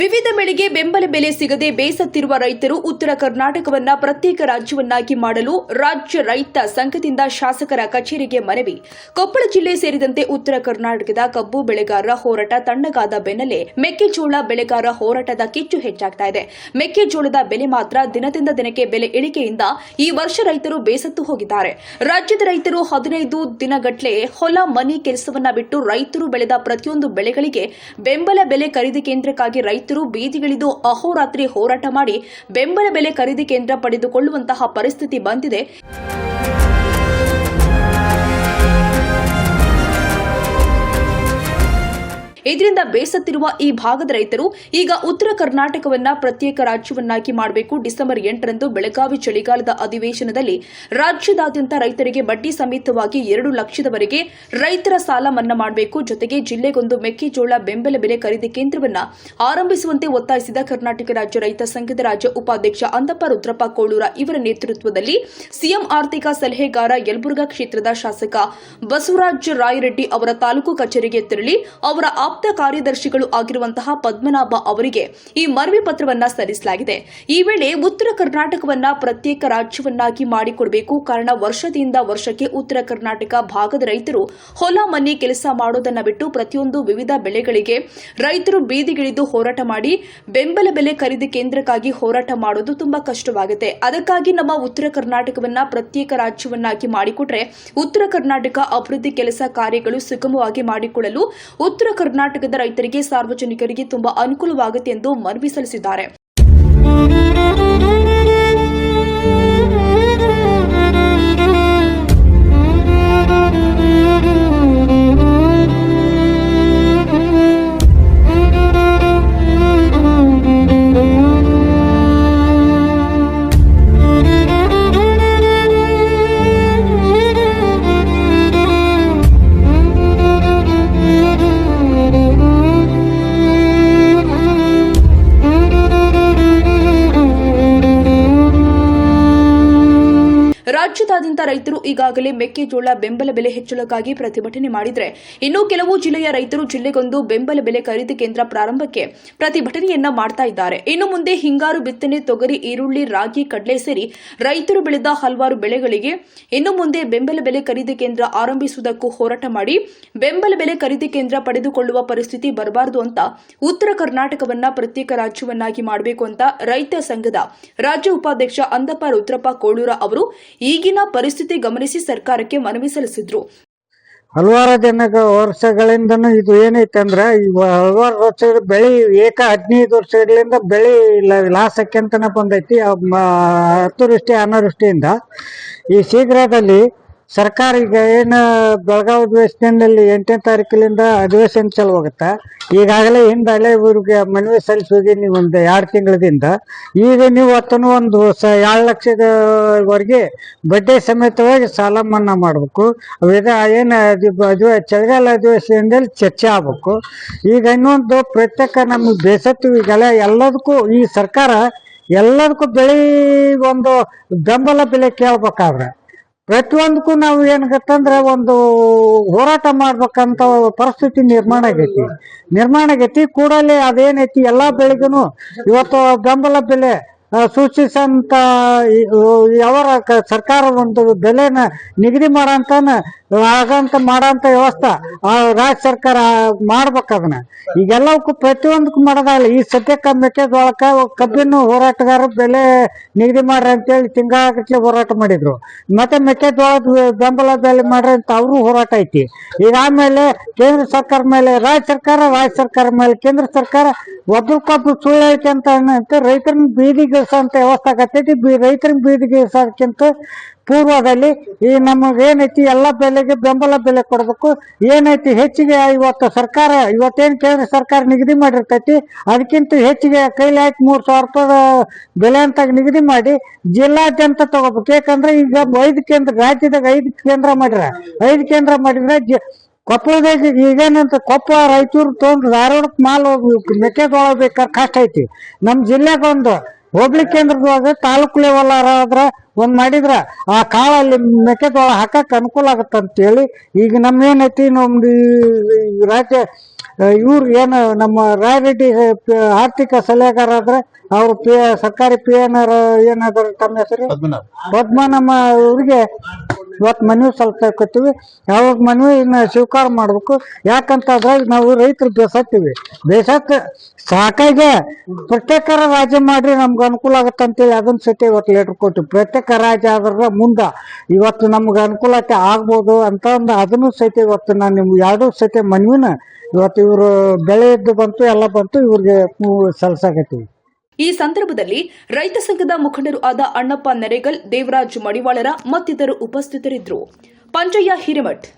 ವಿವಿಧ ಬೆಳೆಗೆ ಬೆಂಬಲ ಬೆಲೆ ಸಿಗದೆ ಬೇಸತ್ತಿರುವ ರೈತರು ಉತ್ತರ ಕರ್ನಾಟಕವನ್ನ ಪ್ರತ್ಯೇಕ ರಾಜ್ಯವನ್ನಾಗಿ ಮಾಡಲು ರಾಜ್ಯ ರೈತ ಸಂಘದಿಂದ ಶಾಸಕರ ಕಚೇರಿಗೆ ಮನವಿ. ಕೊಪ್ಪಳ ಜಿಲ್ಲೆ ಸೇರಿದಂತೆ ಉತ್ತರ ಕರ್ನಾಟಕದ ಕಬ್ಬು ಬೆಳೆಗಾರರ ಹೋರಾಟ ತಣ್ಣಗಾದ ಬೆನ್ನಲ್ಲೇ ಮೆಕ್ಕೆಜೋಳ ಬೆಳೆಗಾರರ ಹೋರಾಟದ ಕಿಚ್ಚು ಹೆಚ್ಚಾಗ್ತಾ ಇದೆ. ಮೆಕ್ಕೆಜೋಳದ ಬೆಲೆ ಮಾತ್ರ ದಿನದಿಂದ ದಿನಕ್ಕೆ ಬೆಲೆ ಇಳಿಕೆಯಿಂದ ಈ ವರ್ಷ ರೈತರು ಬೇಸತ್ತು ಹೋಗಿದ್ದಾರೆ. ರಾಜ್ಯದ ರೈತರು ಹದಿನೈದು ದಿನಗಟ್ಟಲೆ ಹೊಲ, ಮನೆ ಕೆಲಸವನ್ನ ಬಿಟ್ಟು ರೈತರು ಬೆಳೆದ ಪ್ರತಿಯೊಂದು ಬೆಳೆಗಳಿಗೆ ಬೆಂಬಲ ಬೆಲೆ ಖರೀದಿ ಕೇಂದ್ರಕ್ಕಾಗಿ ರೈತರು ಬೀದಿಗಿಳಿದು ಅಹೋರಾತ್ರಿ ಹೋರಾಟ ಮಾಡಿ ಬೆಂಬಲ ಬೆಲೆ ಖರೀದಿ ಕೇಂದ್ರ ಪಡೆದುಕೊಳ್ಳುವಂತಹ ಪರಿಸ್ಥಿತಿ ಬಂದಿದೆ. ಇದರಿಂದ ಬೇಸತ್ತಿರುವ ಈ ಭಾಗದ ರೈತರು ಈಗ ಉತ್ತರ ಕರ್ನಾಟಕವನ್ನ ಪ್ರತ್ಯೇಕ ರಾಜ್ಯವನ್ನಾಗಿ ಮಾಡಬೇಕು. ಡಿಸೆಂಬರ್ ಎಂಟರಂದು ಬೆಳಗಾವಿ ಚಳಿಗಾಲದ ಅಧಿವೇಶನದಲ್ಲಿ ರಾಜ್ಯದಾದ್ಯಂತ ರೈತರಿಗೆ ಬಡ್ಡಿ ಸಮೇತವಾಗಿ ಎರಡು ಲಕ್ಷದವರೆಗೆ ರೈತರ ಸಾಲ ಮನ್ನಾ ಮಾಡಬೇಕು. ಜೊತೆಗೆ ಜಿಲ್ಲೆಗೊಂದು ಮೆಕ್ಕೆಜೋಳ ಬೆಂಬಲ ಬೆಲೆ ಖರೀದಿ ಕೇಂದ್ರವನ್ನ ಆರಂಭಿಸುವಂತೆ ಒತ್ತಾಯಿಸಿದ ಕರ್ನಾಟಕ ರಾಜ್ಯ ರೈತ ಸಂಘದ ರಾಜ್ಯ ಉಪಾಧ್ಯಕ್ಷ ಅಂದಪ್ಪ ರುದ್ರಪ್ಪ ಕೋಳೂರ ಇವರ ನೇತೃತ್ವದಲ್ಲಿ ಸಿಎಂ ಆರ್ಥಿಕ ಸಲಹೆಗಾರ ಯಲಬುರ್ಗಾ ಕ್ಷೇತ್ರದ ಶಾಸಕ ಬಸವರಾಜ ರಾಯರೆಡ್ಡಿ ಅವರ ತಾಲೂಕು ಕಚೇರಿಗೆ ತೆರಳಿ ಅವರ ಆಪ್ತ ಕಾರ್ಯದರ್ಶಿಗಳು ಆಗಿರುವಂತಹ ಪದ್ಮನಾಭ ಅವರಿಗೆ ಈ ಮನವಿ ಪತ್ರವನ್ನ ಸಲ್ಲಿಸಲಾಗಿದೆ. ಈ ವೇಳೆ ಉತ್ತರ ಕರ್ನಾಟಕವನ್ನ ಪ್ರತ್ಯೇಕ ರಾಜ್ಯವನ್ನಾಗಿ ಮಾಡಿಕೊಡಬೇಕು. ಕಾರಣ ವರ್ಷದಿಂದ ವರ್ಷಕ್ಕೆ ಉತ್ತರ ಕರ್ನಾಟಕ ಭಾಗದ ರೈತರು ಹೊಲ, ಮನೆ ಕೆಲಸ ಮಾಡೋದನ್ನ ಬಿಟ್ಟು ಪ್ರತಿಯೊಂದು ವಿವಿಧ ಬೆಳೆಗಳಿಗೆ ರೈತರು ಬೀದಿಗಿಳಿದು ಹೋರಾಟ ಮಾಡಿ, ಬೆಂಬಲ ಬೆಲೆ ಖರೀದಿ ಕೇಂದ್ರಕ್ಕಾಗಿ ಹೋರಾಟ ಮಾಡೋದು ತುಂಬಾ ಕಷ್ಟವಾಗುತ್ತೆ. ಅದಕ್ಕಾಗಿ ನಮ್ಮ ಉತ್ತರ ಕರ್ನಾಟಕವನ್ನ ಪ್ರತ್ಯೇಕ ರಾಜ್ಯವನ್ನಾಗಿ ಮಾಡಿಕೊಟ್ರೆ ಉತ್ತರ ಕರ್ನಾಟಕ ಅಭಿವೃದ್ಧಿ ಕೆಲಸ ಕಾರ್ಯಗಳು ಸುಗಮವಾಗಿ ಮಾಡಿಕೊಳ್ಳಲು ಉತ್ತರ ಕರ್ನಾಟಕದ ರೈತರಿಗೆ ಸಾರ್ವಜನಿಕರಿಗೆ ತುಂಬಾ ಅನುಕೂಲವಾಗುತ್ತೆ ಎಂದು ಮನವಿ ಸಲ್ಲಿಸಿದ್ದಾರೆ. ರಾಜ್ಯದಾದ್ಯಂತ ರೈತರು ಈಗಾಗಲೇ ಮೆಕ್ಕೆಜೋಳ ಬೆಂಬಲ ಬೆಲೆ ಹೆಚ್ಚಳಕ್ಕಾಗಿ ಪ್ರತಿಭಟನೆ ಮಾಡಿದರೆ ಇನ್ನು ಕೆಲವು ಜಿಲ್ಲೆಯ ರೈತರು ಜಿಲ್ಲೆಗೊಂದು ಬೆಂಬಲ ಬೆಲೆ ಖರೀದಿ ಕೇಂದ್ರ ಪ್ರಾರಂಭಕ್ಕೆ ಪ್ರತಿಭಟನೆಯನ್ನ ಮಾಡ್ತಾ ಇದ್ದಾರೆ. ಇನ್ನು ಮುಂದೆ ಹಿಂಗಾರು ಬಿತ್ತನೆ, ತೊಗರಿ, ಈರುಳ್ಳಿ, ರಾಗಿ, ಕಡಲೆ ಸೇರಿ ರೈತರು ಬೆಳೆದ ಹಲವಾರು ಬೆಳೆಗಳಿಗೆ ಇನ್ನು ಮುಂದೆ ಬೆಂಬಲ ಬೆಲೆ ಖರೀದಿ ಕೇಂದ್ರ ಆರಂಭಿಸುವುದಕ್ಕೂ ಹೋರಾಟ ಮಾಡಿ ಬೆಂಬಲ ಬೆಲೆ ಖರೀದಿ ಕೇಂದ್ರ ಪಡೆದುಕೊಳ್ಳುವ ಪರಿಸ್ಥಿತಿ ಬರಬಾರದು ಅಂತ ಉತ್ತರ ಕರ್ನಾಟಕವನ್ನ ಪ್ರತ್ಯೇಕ ರಾಜ್ಯವನ್ನಾಗಿ ಮಾಡಬೇಕು ಅಂತ ರೈತ ಸಂಘದ ರಾಜ್ಯ ಉಪಾಧ್ಯಕ್ಷ ಅಂದಪ್ಪ ರುದ್ರಪ್ಪ ಕೋಳೂರ ಅವರು ಈಗಿನ ಪರಿಸ್ಥಿತಿ ಗಮನಿಸಿ ಸರ್ಕಾರಕ್ಕೆ ಮನವಿ ಸಲ್ಲಿಸಿದ್ರು. ಹಲವಾರು ದಿನ ವರ್ಷಗಳಿಂದನೂ ಇದು ಏನೈತೆ ಅಂದ್ರೆ ಈಗ ಹಲವಾರು ವರ್ಷ ಬೆಳೆ ಏಕ ಹದಿನೈದು ವರ್ಷಗಳಿಂದ ಬೆಳೆ ಲಾಸ್ ಅಂತ ಬಂದೈತಿ. ಅತಿವೃಷ್ಟಿ ಅನಾವೃಷ್ಟಿಯಿಂದ. ಈ ಶೀಘ್ರದಲ್ಲಿ ಸರ್ಕಾರ ಈಗ ಏನು ಬೆಳಗಾವಿ ಅಧಿವೇಶನದಲ್ಲಿ ಎಂಟನೇ ತಾರೀಕಿಲಿಂದ ಅಧಿವೇಶನ ಚಾಲು ಹೋಗುತ್ತೆ. ಈಗಾಗಲೇ ಹಿಂದೆ ಊರಿಗೆ ಮನವಿ ಸಲ್ಲಿಸಿ ನೀವು ಒಂದು ಎರಡು ತಿಂಗಳದಿಂದ ಈಗ ನೀವು ಅತ್ತನೂ ಒಂದು ಸ ಎರಡು ಲಕ್ಷದವರೆಗೆ ಬಡ್ಡಿ ಸಮೇತವಾಗಿ ಸಾಲ ಮನ್ನಾ ಮಾಡಬೇಕು. ಅವಾಗ ಏನು ಅದು ಚಳಿಗಾಲ ಅಧಿವೇಶನದಲ್ಲಿ ಚರ್ಚೆ ಆಗ್ಬೇಕು. ಈಗ ಇನ್ನೊಂದು ಪ್ರತ್ಯೇಕ ನಮಗೆ ಬೇಸತ್ತು ಈಗಲೇ ಎಲ್ಲದಕ್ಕೂ ಈ ಸರ್ಕಾರ ಎಲ್ಲದಕ್ಕೂ ಬೆಳೆ ಒಂದು ಬೆಂಬಲ ಬೆಲೆ ಕೇಳ್ಬೇಕಾದ್ರೆ ಪ್ರತಿಯೊಂದಕ್ಕೂ ನಾವು ಏನಾಗತ್ತಂದ್ರೆ ಒಂದು ಹೋರಾಟ ಮಾಡ್ಬೇಕಂತ ಪರಿಸ್ಥಿತಿ ನಿರ್ಮಾಣ ಆಗೈತಿ. ನಿರ್ಮಾಣ ಆಗೈತಿ, ಕೂಡಲೇ ಅದೇನೈತಿ, ಎಲ್ಲಾ ಬೆಳೆಗೂ ಇವತ್ತು ಬೆಂಬಲ ಬೆಲೆ ಸೂಚಿಸಂತ ಯಾವ ಸರ್ಕಾರ ಒಂದು ಬೆಲೆನ ನಿಗದಿ ಮಾಡಂತಾನ, ಆಗಂತ ಮಾಡಂತ ವ್ಯವಸ್ಥೆ ಆ ರಾಜ್ಯ ಸರ್ಕಾರ ಮಾಡ್ಬೇಕು ಅದನ್ನ ಈಗೆಲ್ಲವಕ್ಕೂ ಪ್ರತಿಯೊಂದಕ್ಕೂ ಮಾಡೋದಾಗಲ್ಲ ಈ ಸದ್ಯಕ್ಕೆ ಮೆಕ್ಕೆಜೋಳಕ್ಕ ಕಬ್ಬಿನ ಹೋರಾಟಗಾರರು ಬೆಲೆ ನಿಗದಿ ಮಾಡ್ರಿ ಅಂತೇಳಿ ತಿಂಗಳಗಟ್ಲೆ ಹೋರಾಟ ಮಾಡಿದ್ರು. ಮತ್ತೆ ಮೆಕ್ಕೆಜೋಳದ ಬೆಂಬಲ ಬೆಲೆ ಮಾಡ್ರಿ ಅಂತ ಅವರು ಹೋರಾಟ ಐತಿ. ಈಗ ಆಮೇಲೆ ಕೇಂದ್ರ ಸರ್ಕಾರ ಮೇಲೆ, ರಾಜ್ಯ ಸರ್ಕಾರ ರಾಜ್ಯ ಸರ್ಕಾರ ಮೇಲೆ, ಕೇಂದ್ರ ಸರ್ಕಾರ ಒಬ್ರಿಗೊಬ್ರು ಸುಳ್ಳು ಅಂತ ಅನ್ನಂತೆ ಬೀದಿಗಿಳಿಸೋಂಥ ವ್ಯವಸ್ಥೆ ಆಗತ್ತೈತಿ ಬಿ ರೈತರನ್ನ ಬೀದಿಗಿಸೋದಕ್ಕಿಂತ ಪೂರ್ವದಲ್ಲಿ ಈ ನಮಗೆ ಏನೈತಿ ಎಲ್ಲ ಬೆಲೆಗೆ ಬೆಂಬಲ ಬೆಲೆ ಕೊಡಬೇಕು. ಏನೈತಿ ಹೆಚ್ಚಿಗೆ ಇವತ್ತು ಸರ್ಕಾರ, ಇವತ್ತೇನು ಕೇಂದ್ರ ಸರ್ಕಾರ ನಿಗದಿ ಮಾಡಿರ್ತೈತಿ, ಅದಕ್ಕಿಂತ ಹೆಚ್ಚಿಗೆ ಕೈಲಿ ಹಾಕಿ ಮೂರು ಸಾವಿರ ರೂಪಾಯಿ ಬೆಲೆ ಅಂತ ನಿಗದಿ ಮಾಡಿ ಜಿಲ್ಲಾದ್ಯಂತ ತಗೋಬೇಕು. ಯಾಕಂದ್ರೆ ಈಗ ಐದು ಕೇಂದ್ರ, ರಾಜ್ಯದಾಗ ಐದು ಕೇಂದ್ರ ಮಾಡ್ಯಾರ ಐದು ಕೇಂದ್ರ ಮಾಡಿದ್ರೆ ಕೊಪ್ಪಳದಾಗ ಈಗೇನಂತ ಕೊಪ್ಪಳ ರಾಯಚೂರು ತೊಗೊಂಡು ಧಾರವಾಡಕ್ಕೆ ಮಾಲ್ ಮೆಕ್ಕೆಜೋಳ ಬೇಕಾದ್ರೆ ಕಷ್ಟ ಐತಿ. ನಮ್ಮ ಜಿಲ್ಲೆಗೆ ಒಂದು ಕೇಂದ್ರದೊಳಗ ತಾಲೂಕು ಲೆವೆಲ್ ಆದ್ರ ಒಂದ್ ಮಾಡಿದ್ರ ಆ ಕಾಳಲ್ಲಿ ಮೆಕ್ಕೆಜೋಳ ಹಾಕಕ್ ಅನುಕೂಲ ಆಗತ್ತ ಅಂತೇಳಿ ಈಗ ನಮ್ದೇನೈತಿ ನಮ್ದು ರಾಜ್ಯ ಇವ್ರ ಏನು ನಮ್ಮ ರಾಯರೆಡ್ಡಿ ಆರ್ಥಿಕ ಸಲಹೆಗಾರ ಆದ್ರೆ ಅವ್ರು ಪಿ ಸರ್ಕಾರಿ ಪಿ ಎನ್ ಏನಾದ್ರು ತಮ್ಮ ಹೆಸರು? ಪದ್ಮ ನಮ್ಮ ಇವ್ರಿಗೆ ಇವತ್ತು ಮನವಿ ಸಲ್ಲಿಸಕತ್ತೀವಿ. ಯಾವಾಗ ಮನವಿನ ಸ್ವೀಕಾರ ಮಾಡ್ಬೇಕು. ಯಾಕಂತ ಅದ್ರಾಗ ನಾವು ರೈತರು ಬೇಸತ್ತೀವಿ. ಬೇಸತ್ತು ಸಾಕಾಗೆ ಪ್ರತ್ಯೇಕ ರಾಜ್ಯ ಮಾಡ್ರಿ, ನಮ್ಗೆ ಅನುಕೂಲ ಆಗುತ್ತೆ ಅಂತೇಳಿ ಅದನ್ನ ಸತಿ ಇವತ್ತು ಲೆಟ್ರ್ ಕೊಟ್ಟು ಪ್ರತ್ಯೇಕ ರಾಜ್ಯ ಆದ್ರ ಮುಂದೆ ಇವತ್ತು ನಮ್ಗೆ ಅನುಕೂಲತೆ ಆಗ್ಬೋದು ಅಂತ ಒಂದು ಅದನ್ನು ಸಹಿತ ಇವತ್ತು ನಾನು ನಿಮ್ಗೆ ಎರಡೂ ಸಹಿತ ಮನವಿನ ಇವತ್ತು ಇವರು ಬೆಳೆ ಇದ್ದು ಬಂತು, ಎಲ್ಲ ಬಂತು, ಇವ್ರಿಗೆ ಸಲ್ಸಾಕತ್ತೀವಿ ಈ ಸಂದರ್ಭದಲ್ಲಿ ರೈತ ಸಂಘದ ಮುಖಂಡರು ಆದ ಅಣ್ಣಪ್ಪ ನೆರೆಗಲ್ ದೇವರಾಜ್ ಮಡಿವಾಳರ ಮತ್ತಿತರರು ಉಪಸ್ಥಿತರಿದ್ದರು. ಪಂಚಯ್ಯ ಹಿರೇಮಠ್